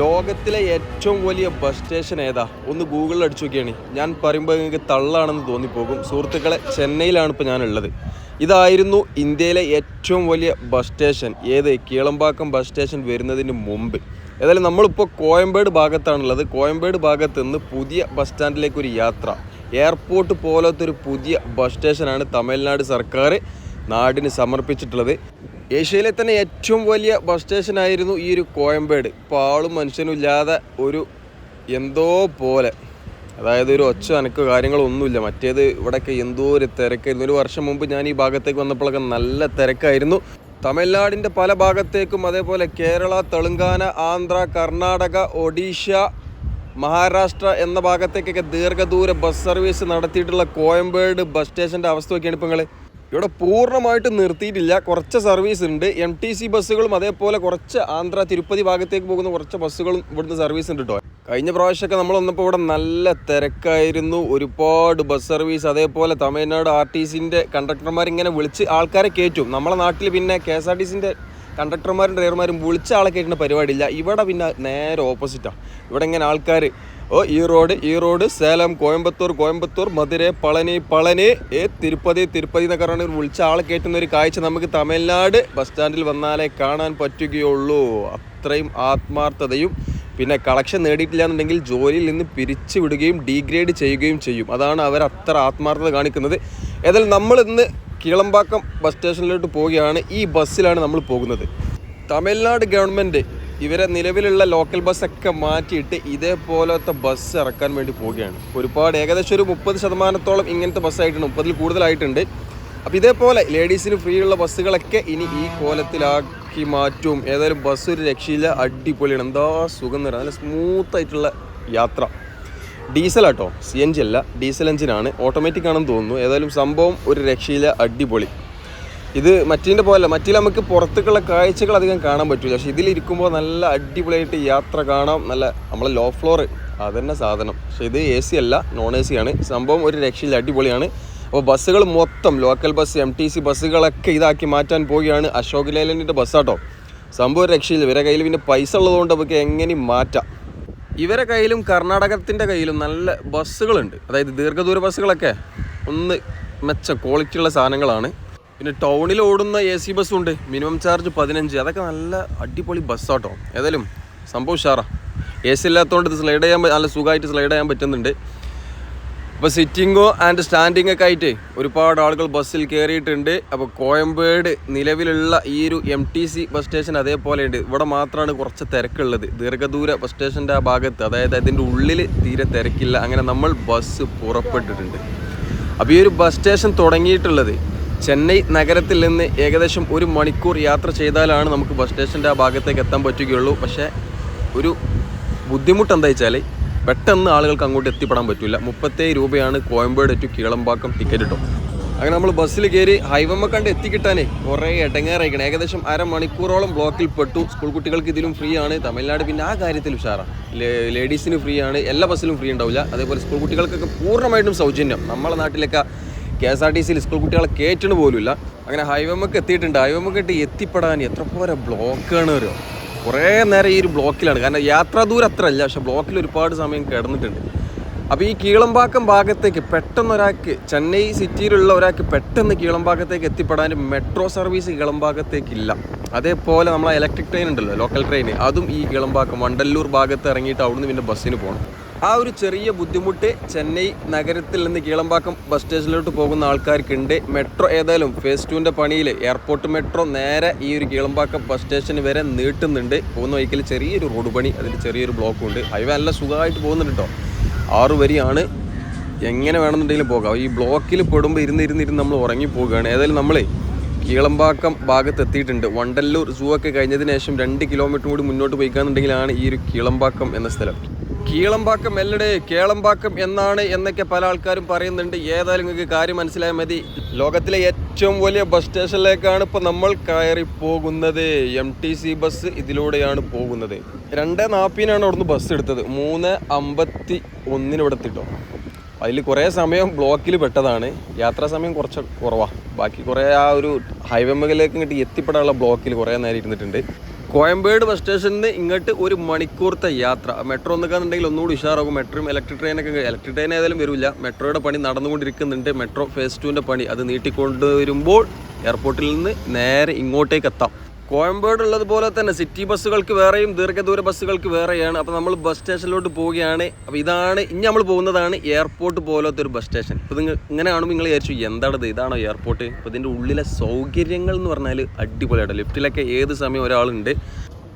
ലോകത്തിലെ ഏറ്റവും വലിയ ബസ് സ്റ്റേഷൻ ഏതാ? ഒന്ന് ഗൂഗിളിൽ അടിച്ചു നോക്കിയാണ്. ഞാൻ പറയുമ്പോൾ നിങ്ങൾക്ക് തള്ളാണെന്ന് തോന്നിപ്പോകും. സുഹൃത്തുക്കളെ ചെന്നൈയിലാണ് ഇപ്പോൾ ഞാനുള്ളത്. ഇതായിരുന്നു ഇന്ത്യയിലെ ഏറ്റവും വലിയ ബസ് സ്റ്റേഷൻ ഏത്? കീളമ്പാക്കം ബസ് സ്റ്റേഷൻ വരുന്നതിന് മുമ്പ്. ഏതായാലും നമ്മളിപ്പോൾ കോയമ്പേട് ഭാഗത്താണുള്ളത്. കോയമ്പേട് ഭാഗത്ത് നിന്ന് പുതിയ ബസ് സ്റ്റാൻഡിലേക്കൊരു യാത്ര. എയർപോർട്ട് പോലത്തെ ഒരു പുതിയ ബസ് സ്റ്റേഷനാണ് തമിഴ്നാട് സർക്കാർ നാടിന് സമർപ്പിച്ചിട്ടുള്ളത്. ഏഷ്യയിലെ തന്നെ ഏറ്റവും വലിയ ബസ് സ്റ്റേഷൻ ആയിരുന്നു ഈ ഒരു കോയമ്പേട്. ഇപ്പോൾ ആളും മനുഷ്യനും ഇല്ലാതെ ഒരു എന്തോ പോലെ. അതായത് ഒരു ഒച്ച അനക്ക് കാര്യങ്ങളൊന്നുമില്ല. മറ്റേത് ഇവിടെയൊക്കെ എന്തോ ഒരു തിരക്കായിരുന്നു. ഒരു വർഷം മുമ്പ് ഞാൻ ഈ ഭാഗത്തേക്ക് വന്നപ്പോഴൊക്കെ നല്ല തിരക്കായിരുന്നു. തമിഴ്നാടിന്റെ പല ഭാഗത്തേക്കും അതേപോലെ കേരള തെലുങ്കാന ആന്ധ്ര കർണാടക ഒഡീഷ മഹാരാഷ്ട്ര എന്ന ഭാഗത്തേക്കൊക്കെ ദീർഘദൂര ബസ് സർവീസ് നടത്തിയിട്ടുള്ള കോയമ്പേട് ബസ് സ്റ്റേഷന്റെ അവസ്ഥ നോക്കിയാണ് ഇപ്പോൾ നിങ്ങൾ ഇവിടെ പൂർണമായിട്ട് നിർത്തിയിട്ടില്ല. കുറച്ച് സർവീസ് ഉണ്ട്. എം ടി സി ബസ്സുകളും അതേപോലെ കുറച്ച് ആന്ധ്ര തിരുപ്പതി ഭാഗത്തേക്ക് പോകുന്ന കുറച്ച് ബസ്സുകളും ഇവിടുന്ന് സർവീസ് ഉണ്ട് കേട്ടോ കഴിഞ്ഞ പ്രാവശ്യമൊക്കെ നമ്മൾ വന്നപ്പോൾ ഇവിടെ നല്ല തിരക്കായിരുന്നു. ഒരുപാട് ബസ് സർവീസ് അതേപോലെ തമിഴ്നാട് ആർ ടി സിന്റെ കണ്ടക്ടർമാരിങ്ങനെ വിളിച്ച് ആൾക്കാരെ കയറ്റും നമ്മളെ നാട്ടിൽ പിന്നെ കെ എസ് ആർ ടി സിന്റെ കണ്ടക്ടർമാരും ഡ്രൈവർമാരും വിളിച്ച ആളെ കയറ്റുന്ന പരിപാടിയില്ല. ഇവിടെ പിന്നെ നേരെ ഓപ്പോസിറ്റാണ് ഇവിടെ ഇങ്ങനെ ആൾക്കാർ ഓ ഈ റോഡ് ഈ റോഡ് സേലം കോയമ്പത്തൂർ കോയമ്പത്തൂർ മധുര പളനി പളനി ഏ തിരുപ്പതി തിരുപ്പതി എന്നൊക്കെ പറഞ്ഞ് വിളിച്ച ആളെ കയറ്റുന്ന ഒരു കാഴ്ച നമുക്ക് തമിഴ്നാട് ബസ് സ്റ്റാൻഡിൽ വന്നാലേ കാണാൻ പറ്റുകയുള്ളൂ. അത്രയും ആത്മാർത്ഥതയും പിന്നെ കളക്ഷൻ നേടിയിട്ടില്ല എന്നുണ്ടെങ്കിൽ ജോലിയിൽ നിന്ന് പിരിച്ചു വിടുകയും ഡീഗ്രേഡ് ചെയ്യുകയും ചെയ്യും. അതാണ് അവർ അത്ര ആത്മാർത്ഥത കാണിക്കുന്നത്. ഏതായാലും നമ്മൾ ഇന്ന് കീളമ്പാക്കം ബസ് സ്റ്റേഷനിലോട്ട് പോവുകയാണ്. ഈ ബസ്സിലാണ് നമ്മൾ പോകുന്നത്. തമിഴ്നാട് ഗവൺമെന്റ് ഇവരെ നിലവിലുള്ള ലോക്കൽ ബസ്സൊക്കെ മാറ്റിയിട്ട് ഇതേപോലത്തെ ബസ് ഇറക്കാൻ വേണ്ടി പോവുകയാണ്. ഒരുപാട് ഏകദേശം ഒരു മുപ്പത് ശതമാനത്തോളം ഇങ്ങനത്തെ ബസ്സായിട്ടുണ്ട് മുപ്പതിൽ കൂടുതലായിട്ടുണ്ട്. അപ്പോൾ ഇതേപോലെ ലേഡീസിന് ഫ്രീ ഉള്ള ബസ്സുകളൊക്കെ ഇനി ഈ കോലത്തിലാക്കി മാറ്റും. ഏതായാലും ബസ് ഒരു രക്ഷയില്ല. അടിപൊളിയാണ്. എന്താ സുഖം നല്ല സ്മൂത്ത് ആയിട്ടുള്ള യാത്ര. Diesel auto. C N G അല്ല ഡീസൽ എഞ്ചിനാണ് ഓട്ടോമാറ്റിക് ആണെന്ന് തോന്നുന്നു. ഏതായാലും സംഭവം ഒരു രക്ഷയില്ല. അടിപൊളി. ഇത് മറ്റീന്റെ പോലെ മറ്റിൽ നമുക്ക് പുറത്തേക്കുള്ള കാഴ്ചകൾ അധികം കാണാൻ പറ്റില്ല പക്ഷേ ഇതിലിരിക്കുമ്പോൾ നല്ല അടിപൊളിയായിട്ട് യാത്ര കാണാം. നല്ല നമ്മളെ ലോ ഫ്ലോർ അതന്നെ സാധനം. പക്ഷേ ഇത് എ സി അല്ല നോൺ എ സി ആണ്. സംഭവം ഒരു രക്ഷയിൽ അടിപൊളിയാണ്. അപ്പോൾ ബസ്സുകൾ മൊത്തം local bus M T C ബസ്സുകളൊക്കെ ഇതാക്കി മാറ്റാൻ പോവുകയാണ് അശോക് ലേലന്റെ ബസ്സാട്ടോ സംഭവം രക്ഷയില്ല. ഇവരെ കയ്യിൽ പിന്നെ പൈസ ഉള്ളതുകൊണ്ട് നമുക്ക് എങ്ങനെയും മാറ്റാം. ഇവരെ കയ്യിലും കർണാടകത്തിന്റെ കയ്യിലും നല്ല ബസ്സുകളുണ്ട്. അതായത് ദീർഘദൂര ബസ്സുകളൊക്കെ ഒന്ന് മെച്ച ക്വാളിറ്റിയുള്ള സാധനങ്ങളാണ്. പിന്നെ ടൗണിൽ ഓടുന്ന എ സി ബസ്സുണ്ട് മിനിമം ചാർജ് പതിനഞ്ച്. അതൊക്കെ നല്ല അടിപൊളി ബസ്സാട്ടോ. ഏതായാലും സംഭവം ഉഷാറാ. എ സി ഇല്ലാത്തതുകൊണ്ട് ഇത് സ്ലൈഡ് ചെയ്യാൻ നല്ല സുഖമായിട്ട് സ്ലൈഡ് ചെയ്യാൻ പറ്റുന്നുണ്ട്. അപ്പോൾ സിറ്റിങ്ങോ ആൻഡ് സ്റ്റാൻഡിംഗ് ഒക്കെ ആയിട്ട് ഒരുപാട് ആളുകൾ ബസ്സിൽ കയറിയിട്ടുണ്ട് അപ്പോൾ കോയമ്പേട് നിലവിലുള്ള ഈ ഒരു M T C bus station അതേപോലെ ഉണ്ട്. ഇവിടെ മാത്രമാണ് കുറച്ച് തിരക്കുള്ളത്. ദീർഘദൂര ബസ് സ്റ്റേഷന്റെ ആ ഭാഗത്ത് അതായത് അതിന്റെ ഉള്ളിൽ തീരെ തിരക്കില്ല. അങ്ങനെ നമ്മൾ ബസ് പുറപ്പെട്ടിട്ടുണ്ട്. അപ്പോൾ ഈ ഒരു ബസ് സ്റ്റേഷൻ തുടങ്ങിയിട്ടുള്ളത് ചെന്നൈ നഗരത്തിൽ നിന്ന് ഏകദേശം ഒരു മണിക്കൂർ യാത്ര ചെയ്താലാണ് നമുക്ക് ബസ് സ്റ്റേഷന്റെ ആ ഭാഗത്തേക്ക് എത്താൻ പറ്റുകയുള്ളൂ. പക്ഷേ ഒരു ബുദ്ധിമുട്ട് എന്താ വെച്ചാൽ പെട്ടെന്ന് ആളുകൾക്ക് അങ്ങോട്ട് എത്തിപ്പെടാൻ പറ്റില്ല മുപ്പത്തേഴ് രൂപയാണ് കോയമ്പേട് ടു കീളമ്പാക്കം ടിക്കറ്റ് കിട്ടും അങ്ങനെ നമ്മൾ ബസ്സിൽ കയറി ഹൈവമ്മ കണ്ട് എത്തിക്കിട്ടാനേ കുറേ ഇടങ്ങേറായിക്കണം. ഏകദേശം അരമണിക്കൂറോളം ബ്ലോക്കിൽ പെട്ടു. സ്കൂൾ കുട്ടികൾക്ക് ഇതിലും ഫ്രീ ആണ്. തമിഴ്നാട് പിന്നെ ആ കാര്യത്തിൽ ഉഷാറാണ് ലേഡീസിന് ഫ്രീ ആണ്. എല്ലാ ബസ്സിലും ഫ്രീ ഉണ്ടാവില്ല. അതേപോലെ സ്കൂൾ കുട്ടികൾക്കൊക്കെ പൂർണമായിട്ടും സൗജന്യം. നമ്മളെ നാട്ടിലൊക്കെ കെ എസ് ആർ ടി സിയിൽ സ്കൂൾ കുട്ടികളെ കയറ്റണ പോലുമില്ല. അങ്ങനെ ഹൈവേമൊക്കെ എത്തിയിട്ടുണ്ട്. ഹൈവേമൊക്കെ എത്തി എത്തിപ്പെടാൻ എത്ര പോലെ ബ്ലോക്കാണ് ഒരു. കുറേ നേരം ഈ ഒരു ബ്ലോക്കിലാണ് കാരണം യാത്രാ ദൂരം അത്ര അല്ല. പക്ഷെ ബ്ലോക്കിൽ ഒരുപാട് സമയം കിടന്നിട്ടുണ്ട്. അപ്പോൾ ഈ കീളമ്പാക്കം ഭാഗത്തേക്ക് പെട്ടെന്ന് ഒരാൾക്ക് ചെന്നൈ സിറ്റിയിലുള്ള ഒരാൾക്ക് പെട്ടെന്ന് കീളമ്പാക്കത്തേക്ക് എത്തിപ്പെടാൻ മെട്രോ സർവീസ് കീളമ്പാക്കത്തേക്കില്ല. അതേപോലെ നമ്മളെ ഇലക്ട്രിക് ട്രെയിൻ ഉണ്ടല്ലോ ലോക്കൽ ട്രെയിൻ അതും ഈ കീളമ്പാക്കം വണ്ടല്ലൂർ ഭാഗത്ത് ഇറങ്ങിയിട്ട് അവിടുന്ന് പിന്നെ ബസ്സിന് പോകണം ആ ഒരു ചെറിയ ബുദ്ധിമുട്ട് ചെന്നൈ നഗരത്തിൽ നിന്ന് കീളമ്പാക്കം ബസ് സ്റ്റേഷനിലോട്ട് പോകുന്ന ആൾക്കാർക്കുണ്ട്. മെട്രോ ഏതായാലും ഫേസ് ടുവിന്റെ പണിയിൽ എയർപോർട്ട് മെട്രോ നേരെ ഈ ഒരു കീളമ്പാക്കം ബസ് സ്റ്റേഷന് വരെ നീട്ടുന്നുണ്ട്. പോകുന്ന വഴിക്കിൽ ചെറിയൊരു റോഡ് പണി അതിൽ ചെറിയൊരു ബ്ലോക്കും ഉണ്ട്. ഹൈവേ നല്ല സുഖമായിട്ട് പോകുന്നുണ്ട് കേട്ടോ ആറു വരിയാണ്. എങ്ങനെ വേണമെന്നുണ്ടെങ്കിലും പോകാം. ഈ ബ്ലോക്കിൽ പെടുമ്പോൾ ഇരുന്ന് ഇരുന്ന് ഇരുന്ന് നമ്മൾ ഉറങ്ങി പോവുകയാണ്. ഏതായാലും നമ്മൾ കീളമ്പാക്കം ഭാഗത്ത് എത്തിയിട്ടുണ്ട്. വണ്ടല്ലൂർ സൂ ഒക്കെ കഴിഞ്ഞതിന് ശേഷം രണ്ട് കിലോമീറ്റർ കൂടി മുന്നോട്ട് പോയിക്കാന്നുണ്ടെങ്കിലാണ് ഈ ഒരു കീളമ്പാക്കം എന്ന സ്ഥലം. കീളമ്പാക്കം എല്ലടെ കേളമ്പാക്കം എന്നാണ് എന്നൊക്കെ പല ആൾക്കാരും പറയുന്നുണ്ട്. ഏതായാലും നിങ്ങൾക്ക് കാര്യം മനസ്സിലായാൽ മതി. ലോകത്തിലെ ഏറ്റവും വലിയ ബസ് സ്റ്റേഷനിലേക്കാണ് ഇപ്പോൾ നമ്മൾ കയറി പോകുന്നത്. എം ടി സി ബസ് ഇതിലൂടെയാണ് പോകുന്നത്. രണ്ട് നാൽപ്പതിനാണ് അവിടുന്ന് ബസ് എടുത്തത്. മൂന്ന് അമ്പത്തി ഒന്നിന് ഇവിടെ എത്തിട്ടോ. അതിൽ കുറേ സമയം ബ്ലോക്കിൽ പെട്ടതാണ്. യാത്രാ സമയം കുറച്ച് കുറവാണ് ബാക്കി കുറേ ആ ഒരു ഹൈവേ മേഖലയിലേക്ക് ഇങ്ങോട്ട് എത്തിപ്പെടാനുള്ള ബ്ലോക്കിൽ കുറേ നേരം ഇരുന്നിട്ടുണ്ട്. കോയമ്പേട് ബസ് സ്റ്റേഷനിൽ നിന്ന് ഇങ്ങോട്ട് ഒരു മണിക്കൂറത്തെ യാത്ര. മെട്രോ നിൽക്കാന്നുണ്ടെങ്കിൽ ഒന്നുകൂടി ഉഷാറാകും. മെട്രോയും ഇലക്ട്രിക് ട്രെയിനൊക്കെ ഇലക്ട്രിക് ട്രെയിൻ ഏതായാലും വരില്ല. മെട്രോയുടെ പണി നടന്നുകൊണ്ടിരിക്കുന്നുണ്ട്. മെട്രോ ഫേസ് ടുവിന്റെ പണി അത് നീട്ടിക്കൊണ്ടുവരുമ്പോൾ എയർപോർട്ടിൽ നിന്ന് നേരെ ഇങ്ങോട്ടേക്ക് എത്താം. കോയമ്പേട് ഉള്ളതുപോലെ തന്നെ സിറ്റി ബസ്സുകൾക്ക് വേറെയും ദീർഘദൂര ബസ്സുകൾക്ക് വേറെയാണ്. അപ്പോൾ നമ്മൾ ബസ് സ്റ്റേഷനിലോട്ട് പോവുകയാണ്. അപ്പോൾ ഇതാണ് ഇനി നമ്മൾ പോകുന്നതാണ് എയർപോർട്ട് പോലത്തെ ഒരു ബസ് സ്റ്റേഷൻ. ഇപ്പോൾ നിങ്ങൾ ഇങ്ങനെ കാണുമ്പോൾ നിങ്ങൾ വിചാരിച്ചു എന്താണത്? ഇതാണോ എയർപോർട്ട്? അപ്പോൾ ഇതിന്റെ ഉള്ളിലെ സൗകര്യങ്ങൾ എന്ന് പറഞ്ഞാൽ അടിപൊളിയാണ് ലിഫ്റ്റിലൊക്കെ ഏത് സമയം ഒരാളുണ്ട്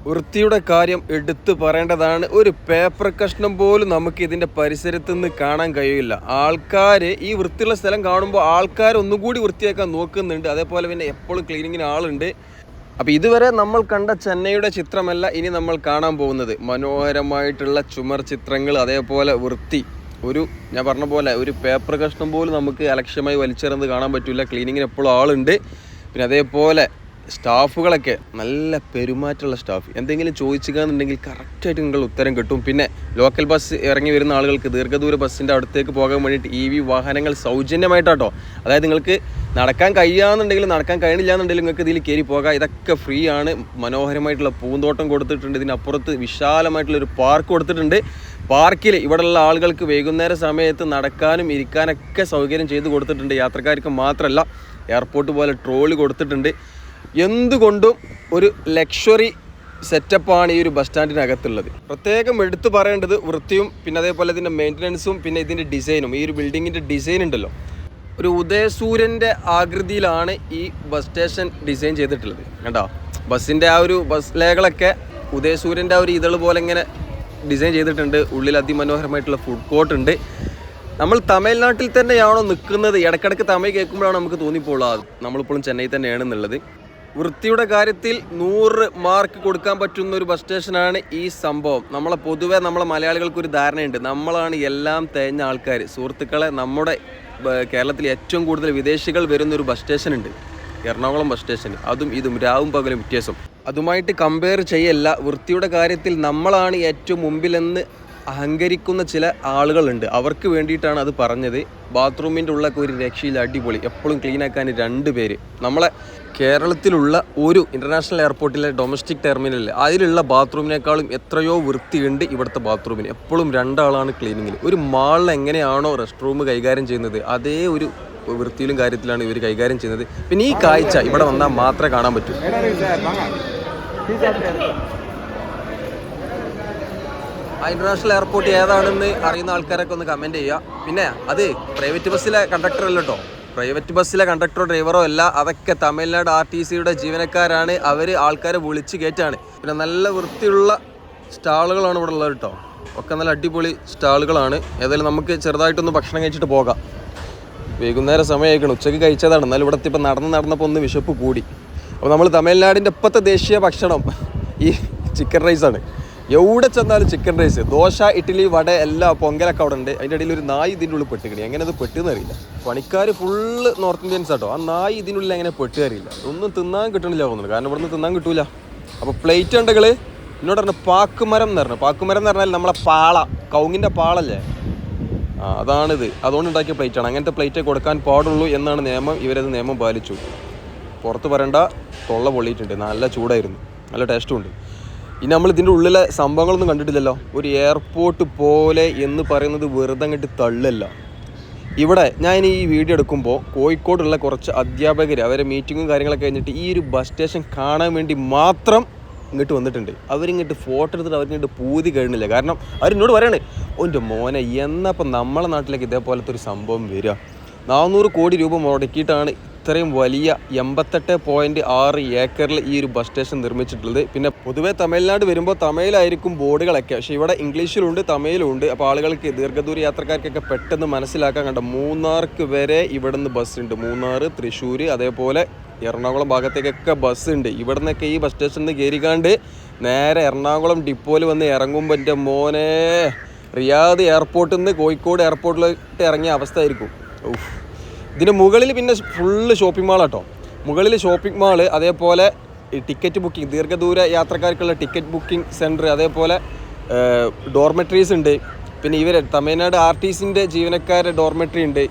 വൃത്തിയുടെ കാര്യം എടുത്തു പറയേണ്ടതാണ്. ഒരു പേപ്പർ കഷ്ണം പോലും നമുക്ക് ഇതിന്റെ പരിസരത്ത് നിന്ന് കാണാൻ കഴിയില്ല. ആൾക്കാർ ഈ വൃത്തിയുള്ള സ്ഥലം കാണുമ്പോൾ ആൾക്കാർ ഒന്നുകൂടി വൃത്തിയാക്കാൻ നോക്കുന്നുണ്ട്. അതേപോലെ പിന്നെ എപ്പോഴും ക്ലീനിങ്ങിന് ആളുണ്ട്. അപ്പോൾ ഇതുവരെ നമ്മൾ കണ്ട ചെന്നൈയുടെ ചിത്രമല്ല ഇനി നമ്മൾ കാണാൻ പോകുന്നത്. മനോഹരമായിട്ടുള്ള ചുമർ ചിത്രങ്ങൾ അതേപോലെ വൃത്തി. ഒരു ഞാൻ പറഞ്ഞ പോലെ ഒരു പേപ്പർ കഷ്ണം പോലും നമുക്ക് അലക്ഷ്യമായി വലിച്ചെറിഞ്ഞ് കാണാൻ പറ്റില്ല ക്ലീനിങ്ങിന് എപ്പോഴും ആളുണ്ട്. പിന്നെ അതേപോലെ സ്റ്റാഫുകളൊക്കെ നല്ല പെരുമാറ്റമുള്ള സ്റ്റാഫ് എന്തെങ്കിലും ചോദിച്ചുകയെന്നുണ്ടെങ്കിൽ കറക്റ്റായിട്ട് നിങ്ങൾ ഉത്തരം കിട്ടും. പിന്നെ ലോക്കൽ ബസ് ഇറങ്ങി വരുന്ന ആളുകൾക്ക് ദീർഘദൂര ബസ്സിന്റെ അടുത്തേക്ക് പോകാൻ വേണ്ടിയിട്ട് ഇ വി വാഹനങ്ങൾ സൗജന്യമായിട്ടാട്ടോ. അതായത് നിങ്ങൾക്ക് നടക്കാൻ കഴിയാന്നുണ്ടെങ്കിൽ നടക്കാൻ കഴിയണില്ല എന്നുണ്ടെങ്കിൽ നിങ്ങൾക്ക് ഇതിൽ കയറി പോകാം. ഇതൊക്കെ ഫ്രീ ആണ്. മനോഹരമായിട്ടുള്ള പൂന്തോട്ടം കൊടുത്തിട്ടുണ്ട്. ഇതിനപ്പുറത്ത് വിശാലമായിട്ടുള്ള ഒരു പാർക്ക് കൊടുത്തിട്ടുണ്ട്. പാർക്കിൽ ഇവിടെയുള്ള ആളുകൾക്ക് വൈകുന്നേര സമയത്ത് നടക്കാനും ഇരിക്കാനൊക്കെ സൗകര്യം ചെയ്ത് കൊടുത്തിട്ടുണ്ട്. യാത്രക്കാർക്ക് മാത്രമല്ല എയർപോർട്ട് പോലെ ട്രോളി കൊടുത്തിട്ടുണ്ട്. എന്തുകൊണ്ടും ഒരു ലക്ഷറി സെറ്റപ്പാണ് ഈ ഒരു ബസ് സ്റ്റാൻഡിനകത്തുള്ളത് പ്രത്യേകം എടുത്തു പറയേണ്ടത് വൃത്തിയും പിന്നെ അതേപോലെ ഇതിന്റെ മെയിന്റനൻസും പിന്നെ ഇതിന്റെ ഡിസൈനും ഈ ഒരു ബിൽഡിങ്ങിന്റെ ഡിസൈൻ ഉണ്ടല്ലോ. ഒരു ഉദയസൂര്യന്റെ ആകൃതിയിലാണ് ഈ ബസ് സ്റ്റേഷൻ ഡിസൈൻ ചെയ്തിട്ടുള്ളത്. കേട്ടോ ബസ്സിന്റെ ആ ഒരു ബസ് ലേകളൊക്കെ ഉദയസൂര്യന്റെ ആ ഒരു ഇതൾ പോലെ ഇങ്ങനെ ഡിസൈൻ ചെയ്തിട്ടുണ്ട്. ഉള്ളിൽ അതിമനോഹരമായിട്ടുള്ള ഫുഡ് കോർട്ട് ഉണ്ട്. നമ്മൾ തമിഴ്നാട്ടിൽ തന്നെയാണോ നിൽക്കുന്നത്? ഇടക്കിടക്ക് തമിഴ് കേൾക്കുമ്പോഴാണ് നമുക്ക് തോന്നിപ്പോളാം നമ്മളിപ്പോഴും ചെന്നൈ തന്നെയാണ് എന്നുള്ളത് വൃത്തിയുടെ കാര്യത്തിൽ നൂറ് മാർക്ക് കൊടുക്കാൻ പറ്റുന്ന ഒരു ബസ് സ്റ്റേഷനാണ് ഈ സംഭവം. നമ്മളെ പൊതുവേ നമ്മളെ മലയാളികൾക്ക് ഒരു ധാരണയുണ്ട്. നമ്മളാണ് എല്ലാം തേഞ്ഞ ആൾക്കാർ സുഹൃത്തുക്കളെ നമ്മുടെ കേരളത്തിൽ ഏറ്റവും കൂടുതൽ വിദേശികൾ വരുന്ന ഒരു ബസ് സ്റ്റേഷൻ ഉണ്ട് എറണാകുളം ബസ് സ്റ്റേഷൻ. അതും ഇതും രാവും പകലും വ്യത്യാസം. അതുമായിട്ട് കമ്പയർ ചെയ്യല്ല. വൃത്തിയുടെ കാര്യത്തിൽ നമ്മളാണ് ഏറ്റവും മുമ്പിലെന്ന് അഹങ്കരിക്കുന്ന ചില ആളുകളുണ്ട്. അവർക്ക് വേണ്ടിയിട്ടാണ് അത് പറഞ്ഞത്. ബാത്റൂമിന്റെ ഉള്ളൊക്കെ ഒരു രക്ഷയിൽ അടിപൊളി. എപ്പോഴും ക്ലീനാക്കാൻ രണ്ട് പേര്. നമ്മളെ കേരളത്തിലുള്ള ഒരു ഇന്റർനാഷണൽ എയർപോർട്ടിലെ ഡൊമസ്റ്റിക് ടെർമിനലിൽ അതിലുള്ള ബാത്റൂമിനേക്കാളും എത്രയോ വൃത്തിയുണ്ട് ഇവിടുത്തെ ബാത്റൂമിന് എപ്പോഴും രണ്ടാളാണ് ക്ലീനിങ്ങിൽ ഒരു മാളിൽ എങ്ങനെയാണോ റെസ്റ്റ് റൂം കൈകാര്യം ചെയ്യുന്നത് അതേ ഒരു വൃത്തിയിലും കാര്യത്തിലാണ് ഇവർ കൈകാര്യം ചെയ്യുന്നത്. പിന്നെ ഈ കാഴ്ച ഇവിടെ വന്നാൽ മാത്രമേ കാണാൻ പറ്റൂ. ഇന്റർനാഷണൽ എയർപോർട്ട് ഏതാണെന്ന് അറിയുന്ന ആൾക്കാരൊക്കെ ഒന്ന് കമന്റ് ചെയ്യുക. പിന്നെ അത് പ്രൈവറ്റ് ബസ്സിലെ കണ്ടക്ടർ അല്ല കേട്ടോ പ്രൈവറ്റ് ബസ്സിലെ കണ്ടക്ടറോ ഡ്രൈവറോ അല്ല അതൊക്കെ തമിഴ്നാട് ആർ ടി സിയുടെ ജീവനക്കാരാണ്. അവർ ആൾക്കാരെ വിളിച്ച് കയറ്റാണ്. പിന്നെ നല്ല വൃത്തിയുള്ള സ്റ്റാളുകളാണ് ഇവിടെ ഉള്ളത് കേട്ടോ. ഒക്കെ നല്ല അടിപൊളി സ്റ്റാളുകളാണ്. ഏതായാലും നമുക്ക് ചെറുതായിട്ടൊന്ന് ഭക്ഷണം കഴിച്ചിട്ട് പോകാം. വൈകുന്നേരം സമയമായിക്കണം ഉച്ചയ്ക്ക് കഴിച്ചതാണ്. എന്നാലും ഇവിടെ ഇപ്പം നടന്ന് നടന്നപ്പോൾ ഒന്ന് വിശപ്പ് കൂടി. അപ്പോൾ നമ്മൾ തമിഴ്നാടിന്റെ ഇപ്പോഴത്തെ ദേശീയ ഭക്ഷണം ഈ ചിക്കൻ റൈസാണ്. എവിടെ ചെന്നാലും ചിക്കൻ റൈസ് ദോശ ഇഡ്ഡലി വട എല്ലാം പൊങ്കലൊക്കെ അവിടെ ഉണ്ട്. അതിന്റെ ഇടയിൽ ഒരു നായ് ഇതിന്റെ ഉള്ളിൽ പെട്ടുകണി എങ്ങനെ അത് പെട്ടെന്ന് അറിയില്ല. പണിക്കാർ ഫുള്ള് നോർത്ത് ഇന്ത്യൻസ് ആട്ടോ. ആ നായ് ഇതിനുള്ളിൽ എങ്ങനെ പെട്ട് അറിയില്ല. ഒന്നും തിന്നാൻ കിട്ടണില്ല തോന്നുന്നു. കാരണം ഇവിടെ നിന്ന് തിന്നാൻ കിട്ടൂല. അപ്പോൾ പ്ലേറ്റ് ഉണ്ടെങ്കിൽ എന്നോട് പറഞ്ഞു പാക്കുമരം എന്ന് പറഞ്ഞു. പാക്കുമരം എന്ന് പറഞ്ഞാൽ നമ്മളെ പാള. കൗങ്ങിന്റെ പാളല്ലേ? ആ അതാണിത്. അതുകൊണ്ട് ഉണ്ടാക്കിയ പ്ലേറ്റാണ് അങ്ങനത്തെ പ്ലേറ്റേ കൊടുക്കാൻ പാടുള്ളൂ എന്നാണ് നിയമം. ഇവരത് നിയമം പാലിച്ചു. പുറത്ത് പറയണ്ട തൊള്ള പൊള്ളിയിട്ടുണ്ട്. നല്ല ചൂടായിരുന്നു. നല്ല ടേസ്റ്റും ഉണ്ട്. ഇനി നമ്മൾ ഇതിന്റെ ഉള്ളിലെ സംഭവങ്ങളൊന്നും കണ്ടിട്ടില്ലല്ലോ. ഒരു എയർപോർട്ട് പോലെ എന്ന് പറയുന്നത് വെറുതെ അങ്ങോട്ട് തള്ളല്ല. ഇവിടെ ഞാൻ ഈ വീഡിയോ എടുക്കുമ്പോൾ കോഴിക്കോടുള്ള കുറച്ച് അധ്യാപകർ അവരെ മീറ്റിങ്ങും കാര്യങ്ങളൊക്കെ കഴിഞ്ഞിട്ട് ഈ ഒരു ബസ് സ്റ്റേഷൻ കാണാൻ വേണ്ടി മാത്രം ഇങ്ങോട്ട് വന്നിട്ടുണ്ട്. അവരിങ്ങോട്ട് ഫോട്ടോ എടുത്തിട്ട് അവരിങ്ങോട്ട് പൂതി കഴിഞ്ഞില്ല. കാരണം അവരെന്നോട് പറയണേ ഓന്റെ മോനെ എന്നപ്പം നമ്മളെ നാട്ടിലേക്ക് ഇതേപോലത്തെ ഒരു സംഭവം വരിക? നാനൂറ് കോടി രൂപ മുടക്കിയിട്ടാണ് ഇത്രയും വലിയ എൺപത്തെട്ട് പോയിന്റ് ആറ് ഏക്കറിൽ ഈ ഒരു ബസ് സ്റ്റേഷൻ നിർമ്മിച്ചിട്ടുള്ളത്. പിന്നെ പൊതുവേ തമിഴ്നാട് വരുമ്പോൾ തമിഴിലായിരിക്കും ബോർഡുകളൊക്കെ. പക്ഷേ ഇവിടെ ഇംഗ്ലീഷിലുണ്ട് തമിഴിലുണ്ട്. അപ്പോൾ ആളുകൾക്ക് ദീർഘദൂര യാത്രക്കാർക്കൊക്കെ പെട്ടെന്ന് മനസ്സിലാക്കാൻ കണ്ട മൂന്നാർക്ക് വരെ ഇവിടുന്ന് ബസ് ഉണ്ട്. മൂന്നാർ തൃശ്ശൂർ അതേപോലെ എറണാകുളം ഭാഗത്തേക്കൊക്കെ ബസ് ഉണ്ട്. ഇവിടെ നിന്നൊക്കെ ഈ ബസ് സ്റ്റേഷനിൽ നിന്ന് കയറിക്കാണ്ട് നേരെ എറണാകുളം ഡിപ്പോയിൽ വന്ന് ഇറങ്ങുമ്പോൾ എന്റെ മോനെ റിയാദ് എയർപോർട്ടിൽ നിന്ന് കോഴിക്കോട് എയർപോർട്ടിലോട്ട് ഇറങ്ങിയ അവസ്ഥ ആയിരിക്കും ഇതിന് മുകളിൽ പിന്നെ ഫുള്ള് ഷോപ്പിംഗ് മാളാട്ടോ മുകളിൽ ഷോപ്പിംഗ് മാൾ അതേപോലെ ടിക്കറ്റ് ബുക്കിംഗ് ദീർഘദൂര യാത്രക്കാർക്കുള്ള ടിക്കറ്റ് ബുക്കിംഗ് സെന്റർ അതേപോലെ ഡോർമെട്രീസ് ഉണ്ട്. പിന്നെ ഇവർ തമിഴ്നാട് ആർ ടി സിന്റെ ജീവനക്കാരുടെ ഡോർമെട്രി ഉണ്ട്.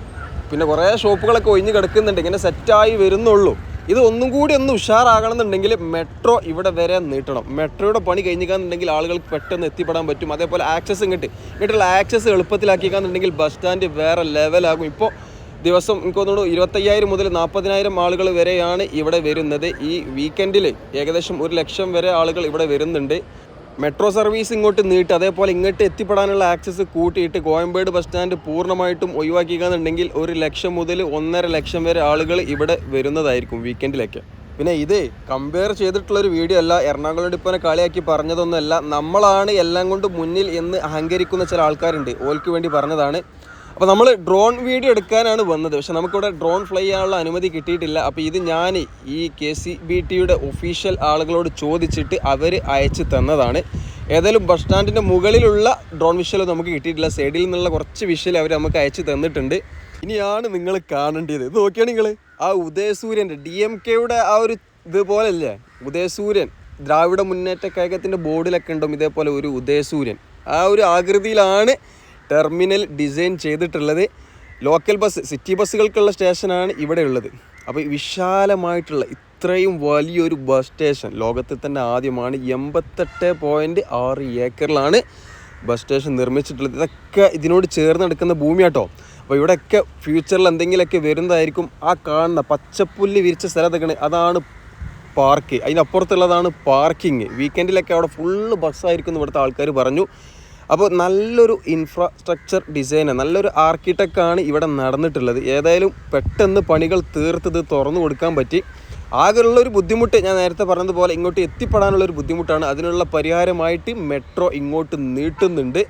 പിന്നെ കുറേ ഷോപ്പുകളൊക്കെ ഒഴിഞ്ഞ് കിടക്കുന്നുണ്ട്. ഇങ്ങനെ സെറ്റായി വരുന്നുള്ളൂ. ഇത് ഒന്നും കൂടി ഒന്ന് ഉഷാറാകണമെന്നുണ്ടെങ്കിൽ മെട്രോ ഇവിടെ വരെ നീട്ടണം. മെട്രോയുടെ പണി കഴിഞ്ഞിക്കാന്നുണ്ടെങ്കിൽ ആളുകൾക്ക് പെട്ടെന്ന് എത്തിപ്പെടാൻ പറ്റും. അതേപോലെ ആക്സസ് ഇങ്ങോട്ട്. ഇങ്ങോട്ടുള്ള ആക്സസ് എളുപ്പത്തിലാക്കിക്കാന്നുണ്ടെങ്കിൽ ബസ് സ്റ്റാൻഡ് വേറെ ലെവലാകും ഇപ്പോൾ ദിവസം എനിക്ക് തോന്നുന്നു ഇരുപത്തയ്യായിരം മുതൽ നാൽപ്പതിനായിരം ആളുകൾ വരെയാണ് ഇവിടെ വരുന്നത്. ഈ വീക്കെൻഡിൽ ഏകദേശം ഒരു ലക്ഷം വരെ ആളുകൾ ഇവിടെ വരുന്നുണ്ട്. മെട്രോ സർവീസ് ഇങ്ങോട്ട് നീട്ടി അതേപോലെ ഇങ്ങോട്ട് എത്തിപ്പെടാനുള്ള ആക്സസ് കൂട്ടിയിട്ട് കോയമ്പേട് ബസ് സ്റ്റാൻഡ് പൂർണമായിട്ടും ഒഴിവാക്കിക്കാന്നുണ്ടെങ്കിൽ ഒരു ലക്ഷം മുതൽ ഒന്നര ലക്ഷം വരെ ആളുകൾ ഇവിടെ വരുന്നതായിരിക്കും വീക്കെൻഡിലൊക്കെ പിന്നെ ഇത് കമ്പയർ ചെയ്തിട്ടുള്ളൊരു വീഡിയോ അല്ല എറണാകുളം ഡിപ്പോനെ കളിയാക്കി പറഞ്ഞതൊന്നുമല്ല. നമ്മളാണ് എല്ലാം കൊണ്ട് മുന്നിൽ എന്ന് അഹങ്കരിക്കുന്ന ചില ആൾക്കാരുണ്ട്. ഓൽക്ക് വേണ്ടി പറഞ്ഞതാണ്. അപ്പോൾ നമ്മൾ ഡ്രോൺ വീഡിയോ എടുക്കാനാണ് വന്നത്. പക്ഷെ നമുക്കിവിടെ ഡ്രോൺ ഫ്ലൈ ചെയ്യാനുള്ള അനുമതി കിട്ടിയിട്ടില്ല. അപ്പോൾ ഇത് ഞാൻ ഈ കെ സി ബി ടിയുടെ ഒഫീഷ്യൽ ആളുകളോട് ചോദിച്ചിട്ട് അവർ അയച്ചു തന്നതാണ്. ഏതായാലും ബസ് സ്റ്റാൻഡിന്റെ മുകളിലുള്ള ഡ്രോൺ വിഷ്വൽ നമുക്ക് കിട്ടിയിട്ടില്ല. സൈഡിൽ നിന്നുള്ള കുറച്ച് വിഷ്വൽ അവർ നമുക്ക് അയച്ചു തന്നിട്ടുണ്ട്. ഇനിയാണ് നിങ്ങൾ കാണേണ്ടത്. ഇത് നോക്കിയാണ് നിങ്ങൾ ആ ഉദയസൂര്യന്റെ ഡി എം കെയുടെ ആ ഒരു ഇതുപോലല്ലേ ഉദയസൂര്യൻ. ദ്രാവിഡ മുന്നേറ്റ കഴകത്തിന്റെ ബോർഡിലൊക്കെ ഉണ്ടാവും ഇതേപോലെ ഒരു ഉദയസൂര്യൻ. ആ ഒരു ആകൃതിയിലാണ് ടെർമിനൽ ഡിസൈൻ ചെയ്തിട്ടുള്ളത് ലോക്കൽ ബസ് സിറ്റി ബസ്സുകൾക്കുള്ള സ്റ്റേഷനാണ് ഇവിടെ ഉള്ളത് അപ്പോൾ വിശാലമായിട്ടുള്ള ഇത്രയും വലിയൊരു ബസ് സ്റ്റേഷൻ ലോകത്തിൽ തന്നെ ആദ്യമാണ് എൺപത്തെട്ട് പോയിന്റ് ആറ് ഏക്കറിലാണ് ബസ് സ്റ്റേഷൻ നിർമ്മിച്ചിട്ടുള്ളത്. ഇതൊക്കെ ഇതിനോട് ചേർന്ന് നടക്കുന്ന ഭൂമിയാട്ടോ. അപ്പോൾ ഇവിടെയൊക്കെ ഫ്യൂച്ചറിൽ എന്തെങ്കിലുമൊക്കെ വരുന്നതായിരിക്കും ആ കാണുന്ന പച്ചപ്പുല്ല് വിരിച്ച സ്ഥലത്തൊക്കെയാണ് അതാണ് പാർക്ക്. അതിനപ്പുറത്തുള്ളതാണ് പാർക്കിങ് വീക്കെൻഡിലൊക്കെ അവിടെ ഫുള്ള് ബസ്സായിരിക്കും ഇവിടുത്തെ ആൾക്കാർ പറഞ്ഞു. അപ്പോൾ നല്ലൊരു ഇൻഫ്രാസ്ട്രക്ചർ ഡിസൈന് നല്ലൊരു ആർക്കിടെക്റ്റാണ് ഇവിടെ നടന്നിട്ടുള്ളത്. ഏതായാലും പെട്ടെന്ന് പണികൾ തീർത്തത് തുറന്നു കൊടുക്കാൻ പറ്റി. ആകെയുള്ളൊരു ബുദ്ധിമുട്ട് ഞാൻ നേരത്തെ പറഞ്ഞതുപോലെ ഇങ്ങോട്ട് എത്തിപ്പെടാനുള്ള ഒരു ബുദ്ധിമുട്ടാണ്. അതിനുള്ള പരിഹാരമായിട്ട് മെട്രോ ഇങ്ങോട്ട് നീട്ടുന്നുണ്ട്.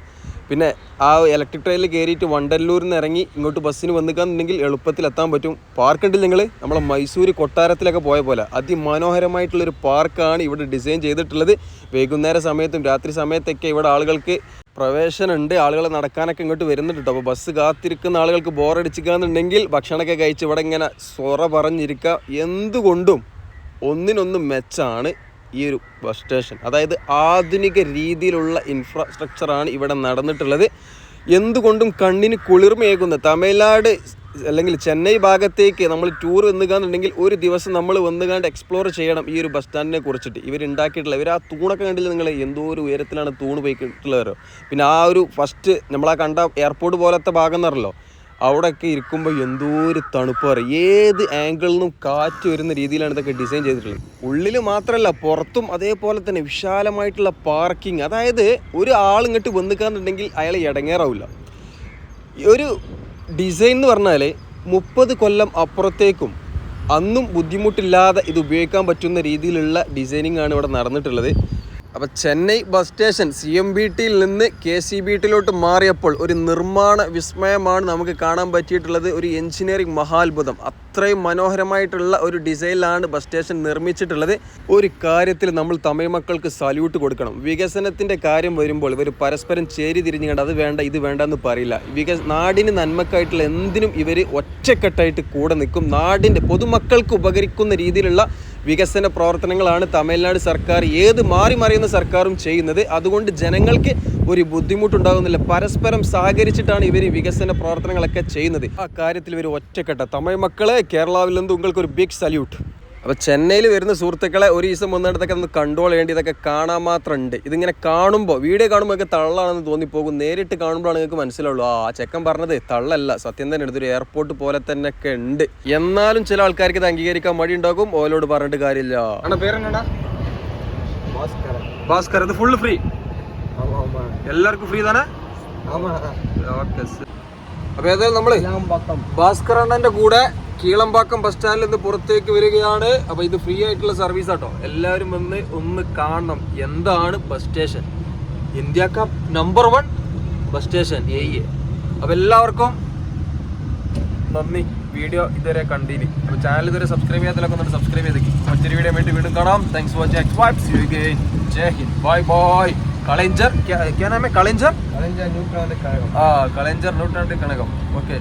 പിന്നെ ആ ഇലക്ട്രിക് ട്രെയിനിൽ കയറിയിട്ട് വണ്ടല്ലൂരിൽ നിന്ന് ഇറങ്ങി ഇങ്ങോട്ട് ബസ്സിന് വന്നിക്കാന്നുണ്ടെങ്കിൽ എളുപ്പത്തിൽ എത്താൻ പറ്റും. പാർക്ക് ഉണ്ടില്ല നിങ്ങൾ നമ്മളെ മൈസൂർ കൊട്ടാരത്തിലൊക്കെ പോയ പോലെ. അതിമനോഹരമായിട്ടുള്ളൊരു പാർക്കാണ് ഇവിടെ ഡിസൈൻ ചെയ്തിട്ടുള്ളത്. വൈകുന്നേര സമയത്തും രാത്രി സമയത്തൊക്കെ ഇവിടെ ആളുകൾക്ക് പ്രവേശനമുണ്ട്. ആളുകൾ നടക്കാനൊക്കെ ഇങ്ങോട്ട് വരുന്നുണ്ട് അപ്പോൾ ബസ് കാത്തിരിക്കുന്ന ആളുകൾക്ക് ബോറടിച്ചിക്കാന്നുണ്ടെങ്കിൽ ഭക്ഷണമൊക്കെ കഴിച്ച് ഇവിടെ ഇങ്ങനെ സൊറ പറഞ്ഞിരിക്കുക. എന്തുകൊണ്ടും ഒന്നിനൊന്ന് മെച്ചാണ് ഈ ഒരു ബസ് സ്റ്റേഷൻ അതായത് ആധുനിക രീതിയിലുള്ള ഇൻഫ്രാസ്ട്രക്ചറാണ് ഇവിടെ നടന്നിട്ടുള്ളത്. എന്തുകൊണ്ടും കണ്ണിന് കുളിർമയേകുന്ന. തമിഴ്നാട് അല്ലെങ്കിൽ ചെന്നൈ ഭാഗത്തേക്ക് നമ്മൾ ടൂർ വന്നുകാന്നുണ്ടെങ്കിൽ ഒരു ദിവസം നമ്മൾ വന്നുകാണ്ട് എക്സ്പ്ലോർ ചെയ്യണം ഈ ഒരു ബസ് സ്റ്റാൻഡിനെ കുറിച്ചിട്ട്. ഇവർ ഉണ്ടാക്കിയിട്ടുള്ള ഇവർ ആ തൂണൊക്കെ കണ്ടില്ല നിങ്ങൾ എന്തോ ഒരു ഉയരത്തിലാണ് തൂണ് പോയിട്ടുള്ളവരോ പിന്നെ ആ ഒരു ഫസ്റ്റ് നമ്മളാ കണ്ട എയർപോർട്ട് പോലത്തെ ഭാഗം എന്നറിയല്ലോ അവിടെയൊക്കെ ഇരിക്കുമ്പോൾ എന്തോ ഒരു തണുപ്പ് പറയും. ഏത് ആംഗിളിൽ നിന്നും കാറ്റ് വരുന്ന രീതിയിലാണ് ഇതൊക്കെ ഡിസൈൻ ചെയ്തിട്ടുള്ളത്. ഉള്ളിൽ മാത്രമല്ല പുറത്തും അതേപോലെ തന്നെ വിശാലമായിട്ടുള്ള പാർക്കിംഗ് അതായത് ഒരു ആൾ ഇങ്ങോട്ട് വന്നിക്കാന്നുണ്ടെങ്കിൽ അയാൾ ഇടങ്ങേറാവില്ല ഒരു ഡിസൈൻ എന്ന് പറഞ്ഞാൽ മുപ്പത് കൊല്ലം അപ്പുറത്തേക്കും അന്നും ബുദ്ധിമുട്ടില്ലാതെ ഇത് ഉപയോഗിക്കാൻ പറ്റുന്ന രീതിയിലുള്ള ഡിസൈനിങ് ആണ് ഇവിടെ നടന്നിട്ടുള്ളത്. അപ്പോൾ Chennai bus station C M B ടിയിൽ നിന്ന് കെ സി ബി ടിയിലോട്ട് മാറിയപ്പോൾ ഒരു നിർമ്മാണ വിസ്മയമാണ് നമുക്ക് കാണാൻ പറ്റിയിട്ടുള്ളത്. ഒരു എഞ്ചിനീയറിംഗ് മഹാത്ഭുതം. അത്രയും മനോഹരമായിട്ടുള്ള ഒരു ഡിസൈനിലാണ് ബസ് സ്റ്റേഷൻ നിർമ്മിച്ചിട്ടുള്ളത്. ഒരു കാര്യത്തിൽ നമ്മൾ തമിഴ് മക്കൾക്ക് സല്യൂട്ട് കൊടുക്കണം. വികസനത്തിന്റെ കാര്യം വരുമ്പോൾ ഇവർ പരസ്പരം ചേരി തിരിഞ്ഞു കണ്ട് അത് വേണ്ട ഇത് വേണ്ട എന്ന് പറയില്ല. വികസ നാടിന് നന്മക്കായിട്ടുള്ള എന്തിനും ഇവർ ഒറ്റക്കെട്ടായിട്ട് കൂടെ നിൽക്കും. നാടിന്റെ പൊതുമക്കൾക്ക് ഉപകരിക്കുന്ന രീതിയിലുള്ള വികസന പ്രവർത്തനങ്ങളാണ് തമിഴ്നാട് സർക്കാർ ഏത് മാറി മറിയുന്ന സർക്കാരും ചെയ്യുന്നത്. അതുകൊണ്ട് ജനങ്ങൾക്ക് ഒരു ബുദ്ധിമുട്ടുണ്ടാകുന്നില്ല. പരസ്പരം സഹകരിച്ചിട്ടാണ് ഇവർ വികസന പ്രവർത്തനങ്ങളൊക്കെ ചെയ്യുന്നത്. ആ കാര്യത്തിൽ ഇവർ ഒറ്റക്കെട്ട. തമിഴ് മക്കളെ കേരളാവിൽ നിന്ന് നിങ്ങൾക്ക് ഒരു ബിഗ് സല്യൂട്ട്. അപ്പോൾ ചെന്നൈയിൽ വരുന്ന സുഹൃത്തുക്കളെ ഒരു ദിവസം വന്നിടത്തൊക്കെ ഒന്ന് കണ്ട്രോൾ ചെയ്യേണ്ടി ഇതൊക്കെ കാണാൻ മാത്രമുണ്ട് ഇതിങ്ങനെ കാണുമ്പോൾ വീഡിയോ കാണുമ്പോൾ ഒക്കെ തള്ളാണെന്ന് തോന്നിപ്പോകും. നേരിട്ട് കാണുമ്പോഴാണ് നിങ്ങൾക്ക് മനസ്സിലുള്ളൂ ആ ചെക്കൻ പറഞ്ഞത് തള്ളല്ല. സത്യം തന്നെ എടുത്തൊരു എയർപോർട്ട് പോലെ തന്നെ ഒക്കെ ഉണ്ട്. എന്നാലും ചില ആൾക്കാർക്ക് ഇത് അംഗീകരിക്കാൻ മടി ഉണ്ടാകും ഓലോട് പറഞ്ഞിട്ട് കാര്യമില്ല. ഭാസ്കർ ഇത് ഫുൾ ഫ്രീ എല്ലാവർക്കും ഫ്രീ തന്നെ അപ്പോൾ ഏതായാലും നമ്മൾ ഭാസ്കർ അണ്ണന്റെ കൂടെ കീളമ്പാക്കം ബസ് സ്റ്റാൻഡിൽ നിന്ന് പുറത്തേക്ക് വരികയാണ്. അപ്പോൾ ഇത് ഫ്രീ ആയിട്ടുള്ള സർവീസ് ആട്ടോ. എല്ലാവരും വന്ന് ഒന്ന് കാണണം എന്താണ് ബസ് സ്റ്റേഷൻ ഇന്ത്യക്ക നമ്പർ വൺ ബസ് സ്റ്റേഷൻ എ അപ്പോൾ എല്ലാവർക്കും നന്ദി. വീഡിയോ ഇതുവരെ കണ്ടിനി. അപ്പോൾ ചാനൽ ഇതുവരെ സബ്സ്ക്രൈബ് ചെയ്യാത്തതിലൊക്കെ ഒന്ന് സബ്സ്ക്രൈബ് ചെയ്തേക്കും. മറ്റൊരു വീഡിയോ വേണ്ടി വീണ്ടും കാണാം. താങ്ക്സ് ഫോർ ഹിന്ദ്. ബൈ ബൈ கலைஞர் क्या नाम है கலைஞர்? கலைஞர் நூற்றாண்டு கழகம். ஆ கலைஞர் நூற்றாண்டு கழகம். ஓகே.